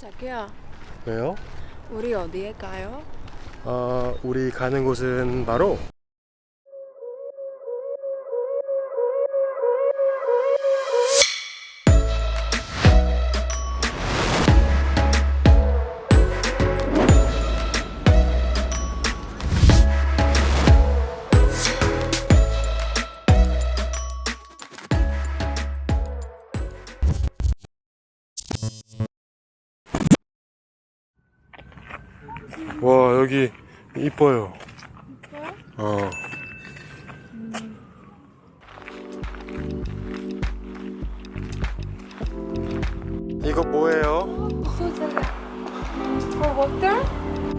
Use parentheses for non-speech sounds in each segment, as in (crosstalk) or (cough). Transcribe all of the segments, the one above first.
자기야, 왜요? 우리 어디에 가요? 어, 우리 가는 곳은 바로 와 여기 이뻐요. 어. 이거 뭐예요? For water,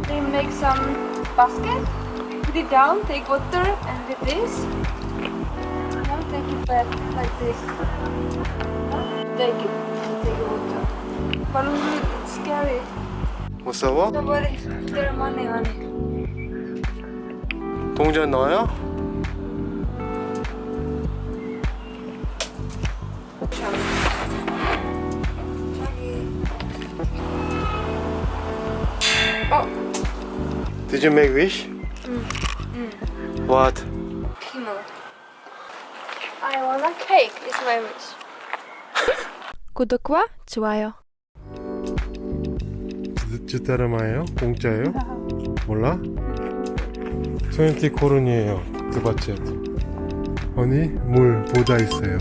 they make some basket. Put it down, take water, and with this, now take it back like this. Take it, take water. But it's scary. 무서워? Nobody their money on it. 동전 넣어요? Oh, Did you make wish? What? Kimo. I want a cake. It's my wish. 구독과 좋아요. 쯔따르마예요? 공짜예요? 몰라? 20 코론이에요. 두 번째. 아니 물 보다 있어요.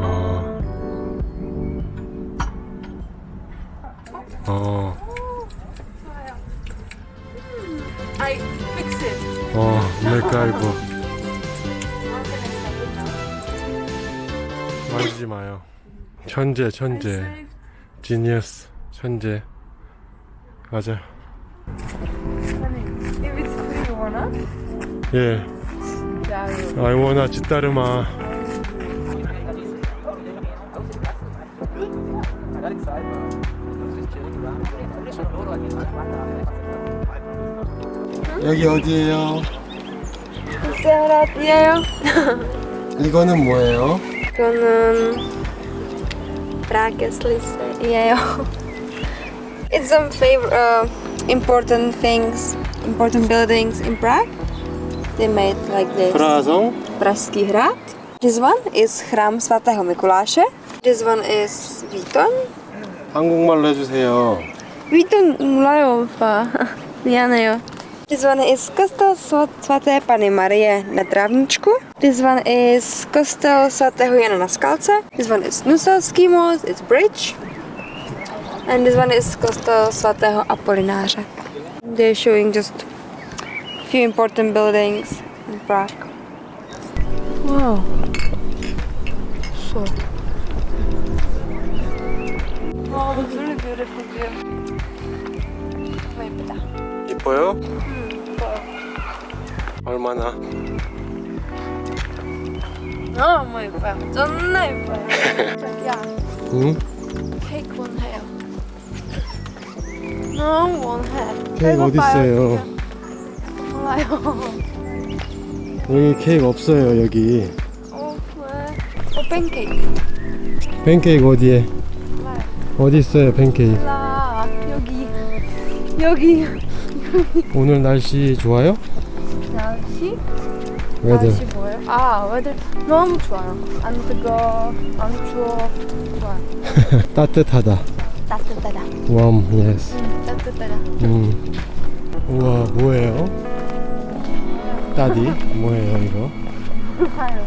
아. 어. I fix it. 어, 맥가이버. 만지지 마요. 천재, 천재. 지니어스. 천재. 맞아. If it's free, you wanna? 예. Yeah. I wanna 찌따르마. 여기 어디예요? 세라티예요. 이거는 뭐예요? 이거는 브라켓리스예요. It's some favorite uh, important things, important buildings in Prague. They made like this. 프라성? Pražský hrad. This one is chrám svatého Mikuláše. This one is Víton. 한국말로 해주세요. Víton 몰라요, 오빠. 미안해요. This one is kostel svat- svaté Pany Marie na Trávničku. This one is kostel svatého Jana na Skalce. This one is Nuselský most, it's bridge. And this one is kostel svatého Apolináře. They're showing just a few important buildings in Prague. Wow. So. Wow, it's really beautiful view. 이뻐요? 얼마나? 너무 예뻐요. 존나 예뻐요. 자기야, 응? 케이크 원해요. 너무 원해. 케이크 어디 있어요? 몰라요. 여기 케이크 없어요 여기. 어, 왜? 어, 팬케이크. 팬케이크 어디에? 몰라요. 어디 있어요 팬케이크? 몰라. 여기. 여기. (laughs) 오늘 날씨 좋아요? 날씨? 왜들? 날씨 뭐예요? 아, 웨들 너무 좋아요. 안 뜨거, 안 추워. 좋아요. (laughs) 따뜻하다. 따뜻하다. 웜, 예스. 응, 따뜻하다. 음. 우와, 뭐예요? 따디? 뭐예요, 이거? 몰라요.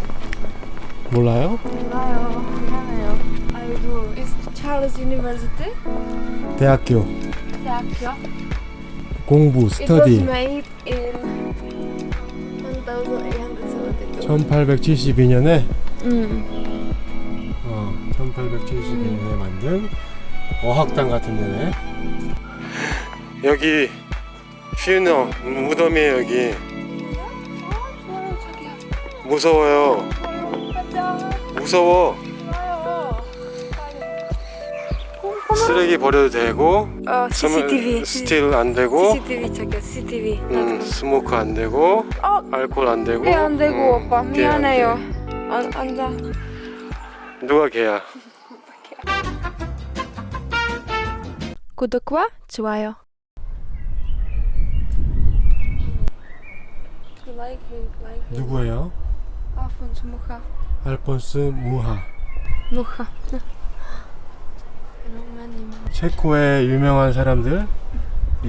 몰라요? 몰라요. 미안해요. 아이고, is Charles University? 대학교. 대학교? 공부, 스터디. made in 1872. 1872년에, 응. 어, 1872년에 만든 어학당 같은 데네. 여기, 퓨너, 무덤이에요, 여기. 무서워요. 무서워. 쓰레기 버려도 되고 어, CCTV. 스틸 안 되고 CCTV 잠깐 CCTV. 음, 스모크 안 되고 어, 알코올 안 되고 개안 되고 음, 오빠 미안해요. 돼. 안 앉아. 누가 걔야? 구독과 좋아요. Like, like. 누구예요? 아폰스 무하. 알폰스 무하 무하. 체코의 유명한 사람들이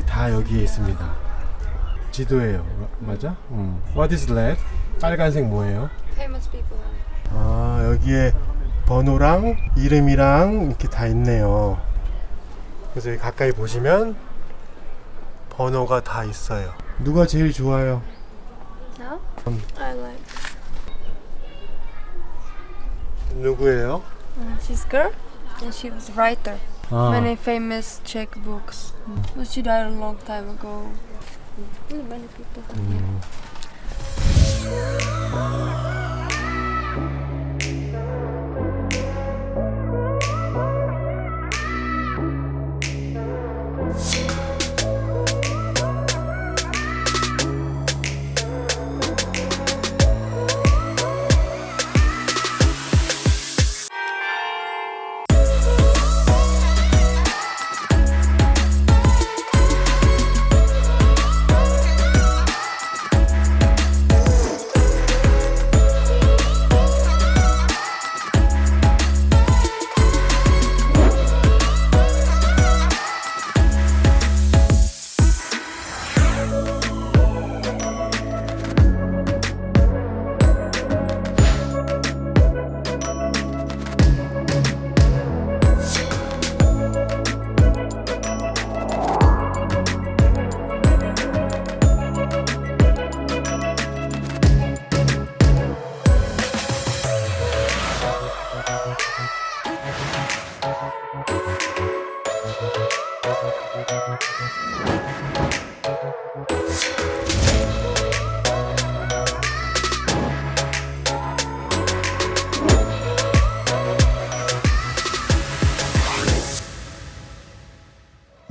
다 여기에 있습니다 지도예요 마- 맞아? 음. What is that? 빨간색 뭐예요? Famous people. 아 여기에 번호랑 이름이랑 이렇게 다 있네요 그래서 여기 가까이 보시면 번호가 다 있어요 누가 제일 좋아요? No? 음. I like. 누구예요? Uh, she's girl and she was writer. 아, Many famous Czech books. But she died a long time ago. Mm, Many people. 음.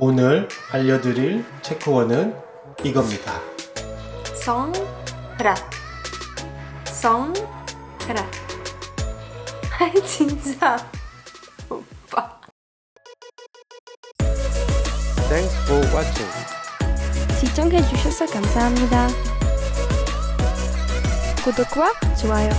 오늘 알려드릴 체코어는 이겁니다 성라. 성라. (laughs) 아이 진짜. 오빠. Thanks for watching 시청해주셔서 감사합니다. 구독과 좋아요